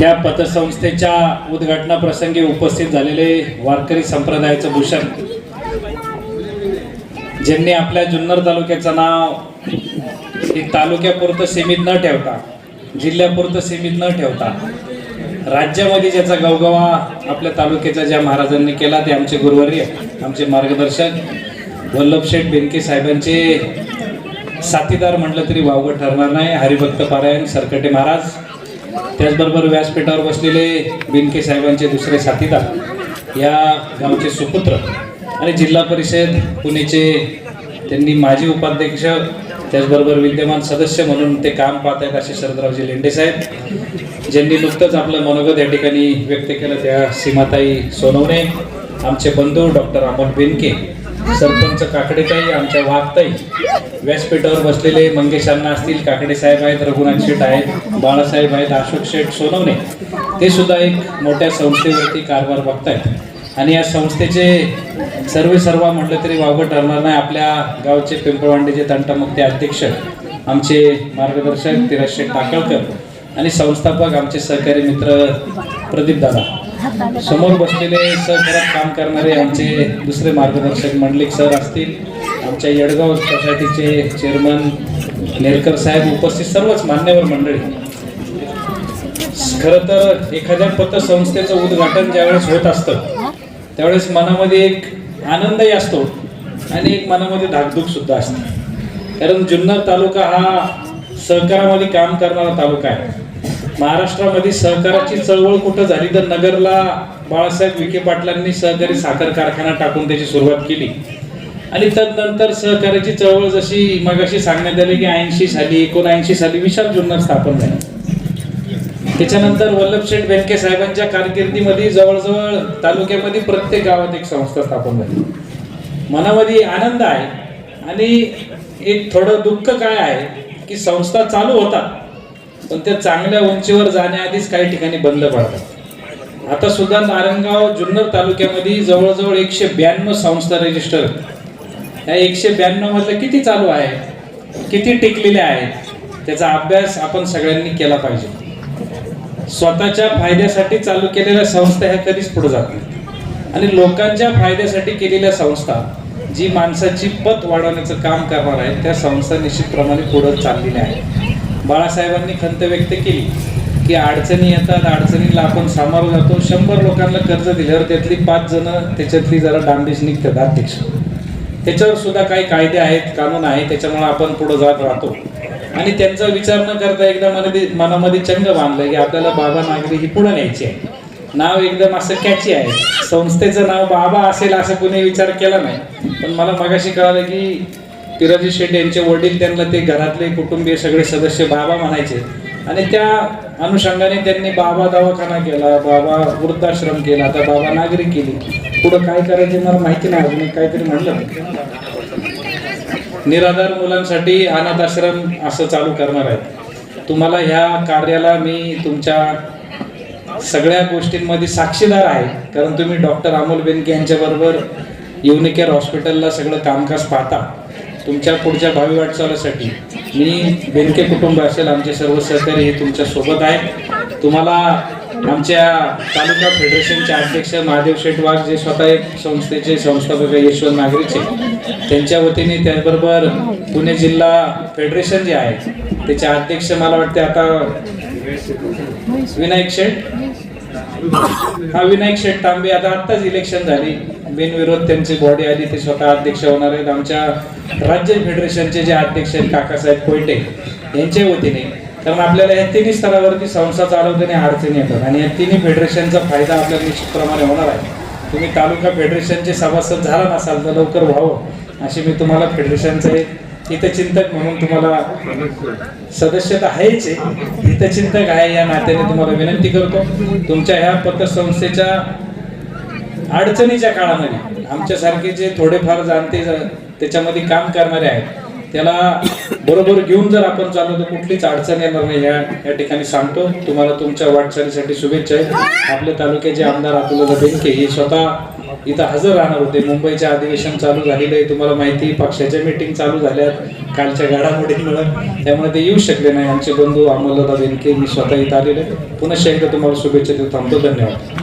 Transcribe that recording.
या पतसंस्थेच्या उद्घाटनाप्रसंगी उपस्थित झालेले वारकरी संप्रदायाचं भूषण ज्यांनी आपल्या जुन्नर तालुक्याचं नाव हे तालुक्यापुरतं सीमित न ठेवता जिल्ह्यापुरतं सीमित न ठेवता राज्यामध्ये ज्याचा गवगवा आपल्या तालुक्याचा ज्या महाराजांनी केला ते आमचे गुरुवर्य आमचे मार्गदर्शक वल्लभशेठ बेनके साहेबांचे साथीदार म्हटलं तरी वावगं ठरणार नाही. हरिभक्त पारायण सरकटे महाराज त्याचबरोबर व्यासपीठावर बसलेले बिनके साहेबांचे दुसरे साथीदार या गावचे सुपुत्र आणि जिल्हा परिषद पुणेचे त्यांनी माजी उपाध्यक्ष त्याचबरोबर विद्यमान सदस्य म्हणून ते काम पाहत आहेत असे शरदरावजी लेंडे साहेब ज्यांनी नुकतंच आपलं मनोगत या ठिकाणी व्यक्त केलं त्या सीमाताई सोनवणे आमचे बंधू डॉक्टर अमोल बेनके सरपंच काकडेताई आमच्या वाघताई व्यासपीठावर बसलेले मंगेश अण्णा असतील काकडे साहेब आहेत रघुनाथ शेठ आहेत बाळासाहेब आहेत अशोक शेठ सोनवणे. ते सुद्धा एक मोठ्या संस्थेवरती कारभार बघतायत. आणि या संस्थेचे सर्व सर्वा म्हटलं तरी वावगं ठरणार नाही. आपल्या गावचे पिंपळवांडीचे तंटामुक्ती अध्यक्ष आमचे मार्गदर्शक तिरश शेठ टाकळकर. आणि संस्थापक आमचे सहकारी मित्र प्रदीप दादा. समोर बसलेले सहकारात काम करणारे आमचे दुसरे मार्गदर्शक मंडलिक सर असतील. आमच्या येडगाव सोसायटीचे चेअरमन नेरकर साहेब उपस्थित सर्वच मान्यवर मंडळी. खरं तर एखाद्या पतसंस्थेचं उद्घाटन ज्यावेळेस होत असतं त्यावेळेस मनामध्ये एक आनंदही असतो आणि एक मनामध्ये धाकधूक सुद्धा असते. कारण जुन्नर तालुका हा सहकारामध्ये काम करणारा तालुका आहे. महाराष्ट्रामध्ये सहकाराची चळवळ कुठं झाली तर नगरला बाळासाहेब विखे पाटलांनी सहकारी साखर कारखाना टाकून त्याची सुरुवात केली. आणि तदनंतर सहकार्याची चळवळ जशी मगाशी सांगण्यात आली की ऐंशी साली एकोणऐंशी साली विशाल जुन्नर स्थापन झाली. त्याच्यानंतर वल्लभशेठ बेनके साहेबांच्या कारकिर्दीमध्ये जवळजवळ तालुक्यामध्ये प्रत्येक गावात एक संस्था स्थापन झाली. मनामध्ये आनंद आहे आणि एक थोडं दुःख काय आहे की संस्था चालू होतात पण त्या चांगल्या उंचीवर जाण्याआधीच काही ठिकाणी बंद पडतात. आता सुद्धा नारायणगाव जुन्नर तालुक्यामध्ये जवळजवळ एकशे ब्याण्णव संस्था रजिस्टर या एकशे ब्याण्णव मधलं किती चालू आहे? किती टिकलेल्या आहेत? त्याचा अभ्यास आपण सगळ्यांनी केला पाहिजे. स्वतःच्या फायद्यासाठी चालू केलेल्या संस्था ह्या कधीच पुढे जात नाही आणि लोकांच्या फायद्यासाठी केलेल्या संस्था जी माणसाची पत वाढवण्याचं काम करणार आहे त्या संस्था निश्चितप्रमाणे पुढं चाललेल्या आहेत बाळासाहेबांनी खंत व्यक्त केली की अडचणी येतात अडचणीला आपण सामोरं जातो. शंभर लोकांना कर्ज दिल्यावर त्यातली पाच जण त्याच्यातली जरा डांबीस निघतात अध्यक्ष. त्याच्यावर सुद्धा काही कायदे आहेत कानून आहे त्याच्यामुळे आपण पुढे जात राहतो. आणि त्यांचा विचार न करता एकदा मनामध्ये मनामध्ये चंग बांधलं की आपल्याला बाबा नागरी ही पुढे न्यायची आहे. नाव एकदम असं कॅची आहे. संस्थेचं नाव बाबा असेल असं कुणी विचार केला नाही. पण मला मगाशी कळालं की पिराजी शेट्टी यांचे वडील त्यांना ते घरातले कुटुंबीय सगळे सदस्य बाबा म्हणायचे. आणि त्या अनुषंगाने त्यांनी बाबा दवाखाना केला बाबा वृद्धाश्रम केला आता बाबा नागरिक केली. पुढं काय करायचे मला माहिती नाही अजून काहीतरी म्हणलं निराधार मुलांसाठी अनाथ आश्रम असं चालू करणार आहेत. तुम्हाला ह्या कार्याला मी तुमच्या सगळ्या गोष्टींमध्ये साक्षीदार आहे. कारण तुम्ही डॉक्टर अमोल बेनके यांच्याबरोबर युनिकेअर हॉस्पिटलला सगळं कामकाज पाहता. तुमच्या पुढच्या भावी वाटचालीसाठी मी बेनके कुटुंब असेल आमचे सर्व सहकारी हे तुमच्यासोबत आहे तुम्हाला आमच्या तालुका फेडरेशनचे अध्यक्ष महादेव शेठ जे स्वतः एक संस्थेचे संस्थापक यशवंत नागरिकचे त्यांच्या वतीने त्याचबरोबर पुणे जिल्हा फेडरेशन जे आहे त्याचे अध्यक्ष मला वाटते आता विनायक शेठ हा विनायक शेठ तांबे आता आत्ताच इलेक्शन झाली. बिनविरोध त्यांची बॉडी आली ते स्वतः अध्यक्ष होणार आहेत. आमच्या राज्य फेडरेशनचे जे अध्यक्ष आहेत काकासाहेब कोयटे यांच्या वतीने. कारण आपल्याला या तिन्ही स्तरावरती संस्था चालवताना अडचणी येतात. आणि या तिन्ही फेडरेशनचा फायदा आपल्याला निश्चितप्रमाणे होणार आहे. तुम्ही तालुका फेडरेशनचे सभासद झाला नसाल तर लवकर व्हावं. अशी मी तुम्हाला फेडरेशनचं एक हितचिंतक म्हणून तुम्हाला सदस्यता आहेच आहे हितचिंतक आहे या नात्याने तुम्हाला विनंती करतो. तुमच्या ह्या पतसंस्थेच्या अडचणीच्या काळामध्ये आमच्यासारखे जे थोडेफार जाणते त्याच्यामध्ये काम करणारे आहेत त्याला बरोबर घेऊन जर आपण चाललो तर कुठलीच अडचण येणार नाही. या या ठिकाणी सांगतो. तुम्हाला तुमच्या वाटचालीसाठी शुभेच्छा आहेत. आपल्या तालुक्याचे आमदार अतुलदा बेंके हे स्वतः इथं हजर राहणार होते. मुंबईचे अधिवेशन चालू झालेलं आहे. तुम्हाला माहिती पक्षाच्या मीटिंग चालू झाल्यात. कालच्या घडामोडींमुळे. त्यामुळे ते येऊ शकले नाही. आमचे बंधू अमोलदा बेंके मी स्वतः इथं आलेले पुन्हा एकदा तुम्हाला शुभेच्छा देऊ थांबतो. धन्यवाद.